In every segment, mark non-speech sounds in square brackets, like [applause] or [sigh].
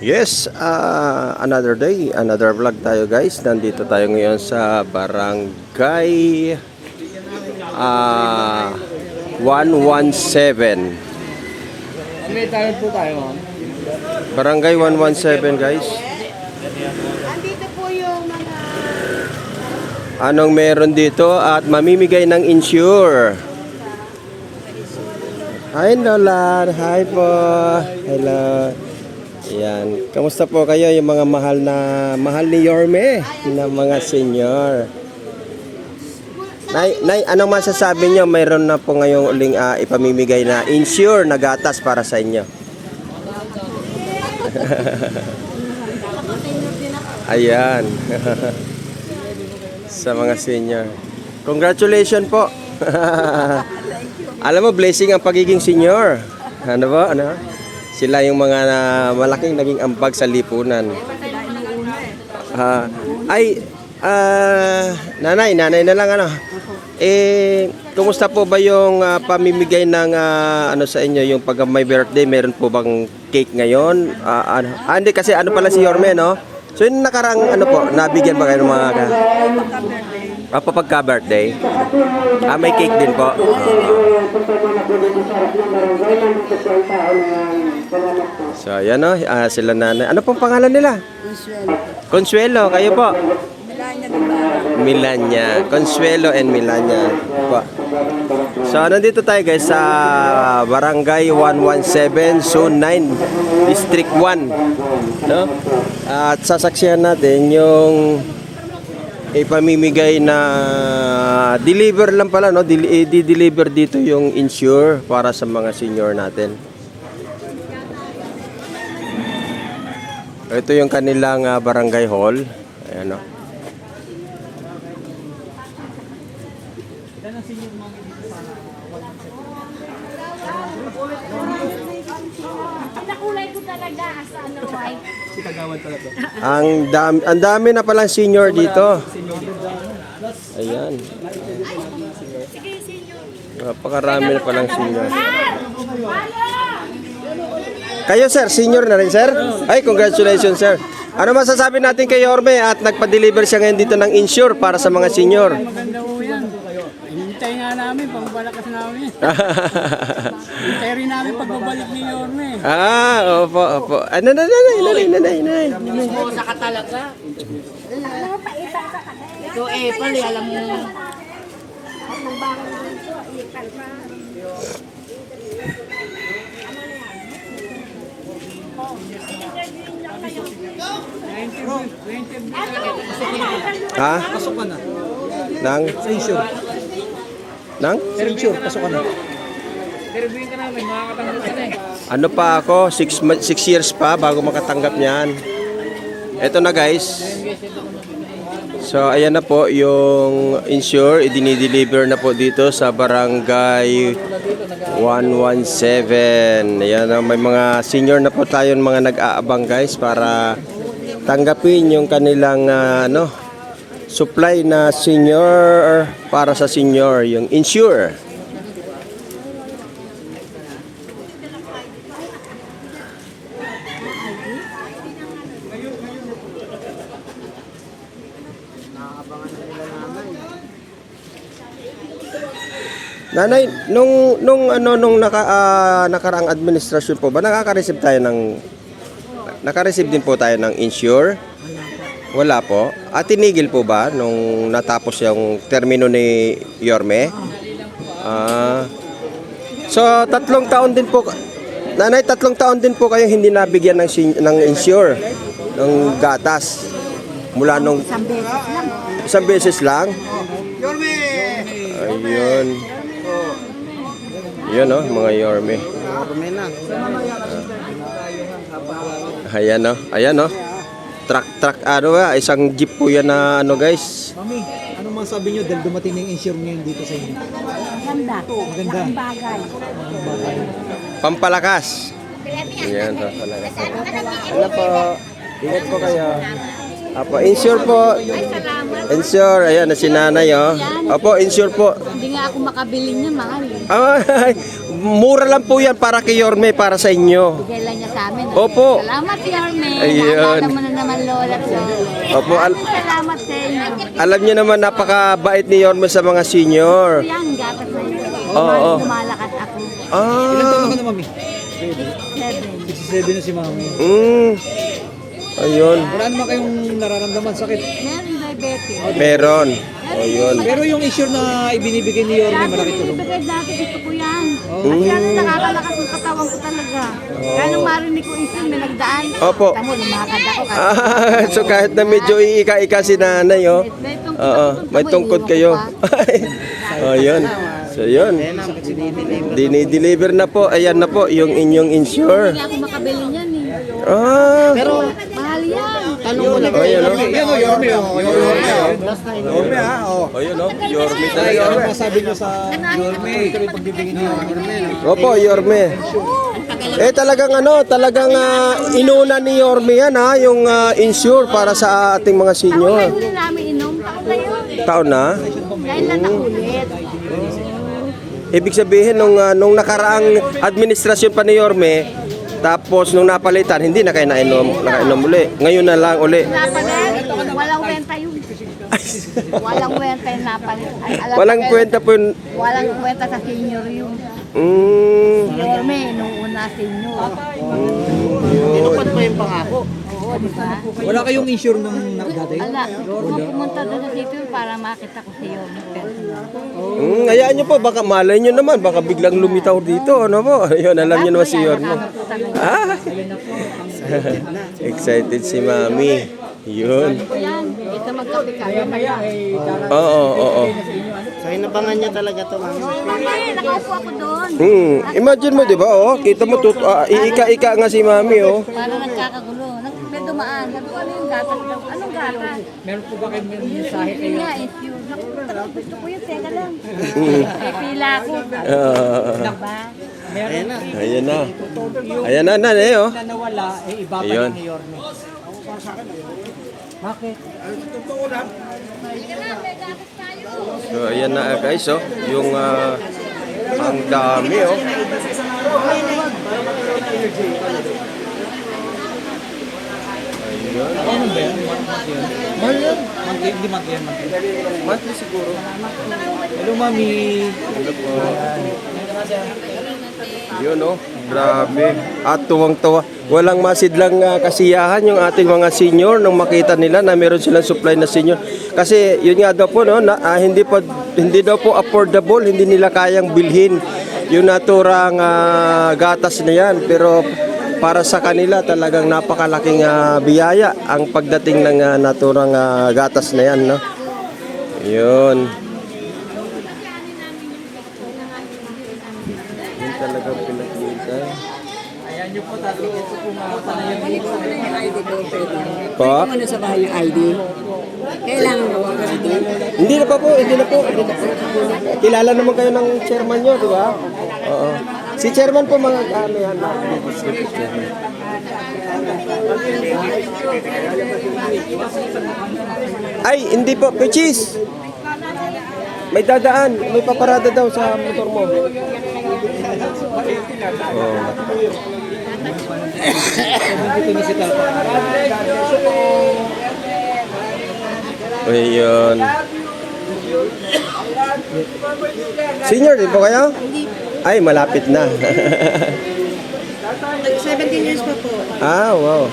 Yes, ah, another day, another vlog tayo guys. Nandito tayo ngayon sa Barangay ah 117. May talent po tayo, ma'am. Barangay 117 guys. Andito po yung mga Anong meron dito at mamimigay ng insure. Hi Nolan, hi po. Hello. Ayan. Kamusta po kayo yung mga mahal na mahal ni Yorme na mga senior? Nay, nay, anong masasabi nyo? Mayroon na po ngayong uling ah, ipamimigay na insure na gatas para sa inyo. [laughs] Ayan. [laughs] sa mga senior. Congratulations po. [laughs] Alam mo, blessing ang pagiging senior. Ano ba? Ano? Sila yung mga na, malaking naging ambag sa lipunan. Ah, ay, ah, nanay, nanay na lang ano. Eh, kumusta po ba yung ah, pamimigay ng ah, ano sa inyo, yung pag may birthday, meron po bang cake ngayon? Ah, ano? Ah, hindi kasi ano pala si Yorme, no? So yung nakarang ano po, nabigyan ba kayo ng mga ka? Ah, pa pagka birthday? Ah, may cake din po. So, yan o, ah, sila nanay. Ano pong pangalan nila? Consuelo, kayo po. Milanya. Consuelo and Milanya. Po. So, nandito tayo guys sa Barangay 117, Zone 9, District 1. No? At sasaksihan natin yung ipamimigay na deliver lang pala no? Dil- i-deliver dito yung insure para sa mga senior natin. Ito yung kanilang ah, barangay hall. Ayan no talaga sa ano white. ang dami ang dami na palang senior dito. ayan. Sige, senior. napakarami na palang senior. kayo sir senior na rin sir? Ay congratulations sir. Ano masasabi natin kay Orme at nagpa-deliver siya ngayon dito ng insure para sa mga senior? Maganda nga namin, pagbalakas namin. [laughs] Rin namin pagbabalik ni Yorme. Ah, opo, opo. Ano na, nanay, nanay, nanay, nanay. Pusa ka talaga. Ito eh, pali, alam mo. Ha? Pasok ka na. Nang? Sa insure. Nang? Sa insure, pasok ka na. Interviewin ka namin, makakatanggap ka na eh. Ano pa ako? Six, mo- six years pa bago makatanggap niyan. Eto na guys. So, ayan na po yung insure. Idinideliver na po dito sa barangay 117. Ayan na, may mga senior na po tayo mga nag-aabang guys para tanggapin yung kanilang ah, ano, supply na senior para sa senior, yung insure. Nanay, nung nung ano nung naka ah, nakaraang administrasyon po ba nakaka-receive tayo ng naka-receive din po tayo ng insure? Wala po. At tinigil po ba nung natapos yung termino ni Yorme? Ah. so tatlong taon din po Nanay, tatlong taon din po kayo hindi nabigyan ng sin- ng insure ng gatas mula nung Isang beses lang. isang beses lang. Ayun. Yun oh, mga Yorme. Ayan oh, ayan oh. Truck, truck, ano ba? Isang jeep po yan na ano guys. Mami, anong masabi nyo dahil dumating na yung insure ngayon dito sa inyo? Maganda. Maganda. Ang bagay. Pampalakas. Ayan, pampalakas. Ano po? Ingat po kayo. Apo, insure po. Insure, ayan na si nanay oh. Opo, insure po. Hindi nga ako makabili niya, mahal eh. Ay, [laughs] mura lang po yan para kay Yorme, para sa inyo. Bigay lang niya sa amin. Opo. Salamat, Yorme. Ayun. Naalala mo na naman, Lola. at Lola. Opo, al- Salamat sa inyo. alam niyo naman napakabait ni Yorme sa mga senior. Yan, gatas na yun. Oo, oo. Lumalakas ako. Ah, Ano mami? Seven. 67 na si mami. mm, ayun, Wala naman kayong nararamdaman sakit. Meron diabetes. meron. Ayun. Pero yung issue na ibinibigay ni Yorme, malaki tulong. Ibigay dati gusto ko yan. Kasi yan ang nakakalakas ng katawan ko talaga. Kaya nung marinig ko isin, may nagdaan. Opo. Tamo, lumakad ako. Ah, [laughs] so kahit na medyo iika-ika si nanay, oh. Oo, may tungkod kayo. pa. [laughs] oh, yun. So, yun. Dinideliver na po. Ayan na po, yung inyong insure. Hindi ako makabili niyan eh. Ah, Mahal yan. oh, yun, oh. Yan o, Yorme o. Yorme ha, o. Oh, yun, oh. Yorme Ay, talaga. ano masabi niyo sa Yorme? Ito yung pagbibigay ni Yorme. Opo, Yorme. Eh talagang ano, talagang ah, inuna ni Yorme yan ha, yung ah, insure para sa ating mga senior. na huli namin inom. Taon na yun. Taon na. Dahil lang nakulit. Ibig sabihin nung ah, nung nakaraang administrasyon pa ni Yorme, tapos nung napalitan, hindi na kayo nainom, nakainom uli. Ngayon na lang uli. Napalit. Walang kwenta yun. Walang kwenta yung napalit. Ay, alam Walang ko, kwenta po yun. Walang kwenta sa senior yun. Mm, Yorme, nung una senior. Tinupad mo yung pangako. Oo, di ba? Wala kayong insure nung dati? Wala. Kung pumunta doon sa sitio para makita ko si personal. mm, hayaan nyo po, baka malay nyo naman, baka biglang lumitaw dito, ano po? [laughs] Ayun, alam nyo naman si Yorme. Ah, [laughs] excited si Mami. Yun. Yan, ito magkape ka. Oo, oo, oo. So, inabangan niya talaga to, mami. Oo, mami, nakaupo ako doon. Hmm, imagine mo, di ba? Oh, kita mo, tut ah, iika-ika nga si Mami, oh. Para nagkakagulo. Dumaan. Sabi ko, ano yung gatas daw? Anong gatas? Meron po ba kayong mensahe Yun nga, is yun. Naku, talagang gusto ko yun. Teka lang. [laughs] Eh, pila ako. Ah, Diba? Ayan na. ayan na. Ayan na, nanay, oh. na nawala, eh iba pa Ayun. yung ni Yorme. Bakit? So, ayan na, guys, oh. Yung, ah, ang dami, oh. Ano ba yan? Mahal yan. Monthly, hindi monthly yan, monthly. Siguro. Hello, mami. Yun, oh. Grabe. At tuwang-tuwa. Walang masidlang ah, kasiyahan yung ating mga senior nung makita nila na meron silang supply na senior. Kasi yun nga daw po, no, na, ah, hindi, pa, hindi daw po affordable, hindi nila kayang bilhin yung naturang ah, gatas na yan. Pero para sa kanila talagang napakalaking ah, biyaya ang pagdating ng ah, naturang ah, gatas na yan. No? Yun. Yun talagang pinakita. Ayan niyo po, tatlo ito po mga panayan dito. Po? Ano sa bahay yung ID? Kailangan mo ang ID? Hindi na pa po, hindi na po. Hindi na po. Kilala naman kayo ng chairman nyo, di ba? Oo. Si chairman po mga ano yan. Ay, hindi po. Pichis! May dadaan. May paparada daw sa motor mo. Oh. Ayun. Senior din po kayo? Ay, malapit na. 17 years pa po. ah, wow.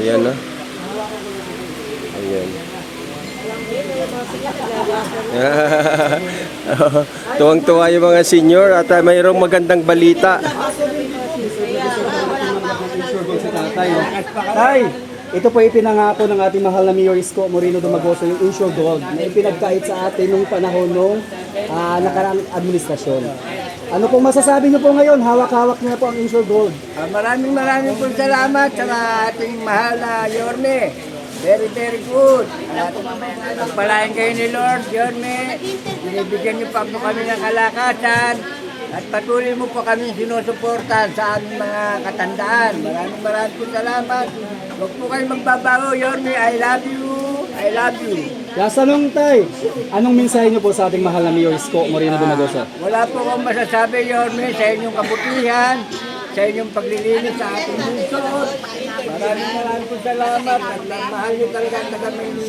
Ayan na. Ayan. [laughs] Tuwang-tuwa yung mga senior at uh, mayroong magandang balita. Tay, ito po ipinangako ng ating mahal na Mayor Isko Moreno Dumagoso, yung Insure Gold, na ipinagkait sa atin nung panahon nung ah, nakaraang administrasyon. Ano pong masasabi niyo po ngayon? Hawak-hawak niyo po ang Insure Gold. Ah, maraming maraming po salamat sa ating mahal na Yorme. Very, very good. At pagpalain kayo ni Lord, Yorme. Binibigyan niyo pa po kami ng kalakasan. At patuloy mo po kami sinusuportan sa aming mga katandaan. Maraming maraming po salamat. Huwag po kayong magbabago, Yorme. I love you. I love you. Last tanong, Tay. Anong mensahe niyo po sa ating mahal na Mayor Isko Moreno Dumagoso? Wala po akong masasabi, Yorme, sa inyong kabutihan, sa inyong paglilinis sa ating lungsod. Maraming maraming salamat at mahal niyo talaga ang.